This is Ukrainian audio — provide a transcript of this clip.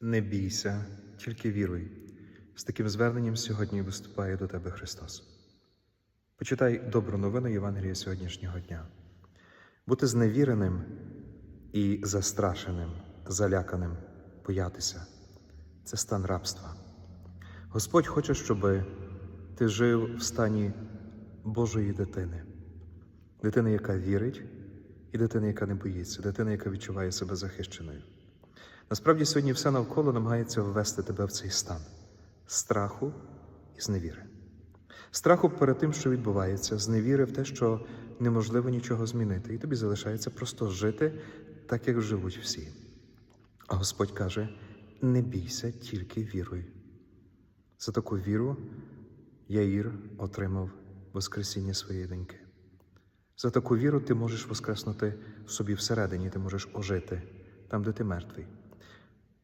Не бійся, тільки віруй. З таким зверненням сьогодні виступає до тебе Христос. Почитай добру новину Євангелія сьогоднішнього дня. Бути зневіреним і застрашеним, заляканим, боятися це стан рабства. Господь хоче, щоб ти жив в стані Божої дитини, дитини, яка вірить, і дитини, яка не боїться, дитини, яка відчуває себе захищеною. Насправді сьогодні все навколо намагається ввести тебе в цей стан страху і зневіри. Страху перед тим, що відбувається, зневіри в те, що неможливо нічого змінити, і тобі залишається просто жити так, як живуть всі. А Господь каже: не бійся, тільки віруй. За таку віру Яїр отримав Воскресіння своєї доньки. За таку віру ти можеш воскреснути собі всередині, ти можеш ожити там, де ти мертвий.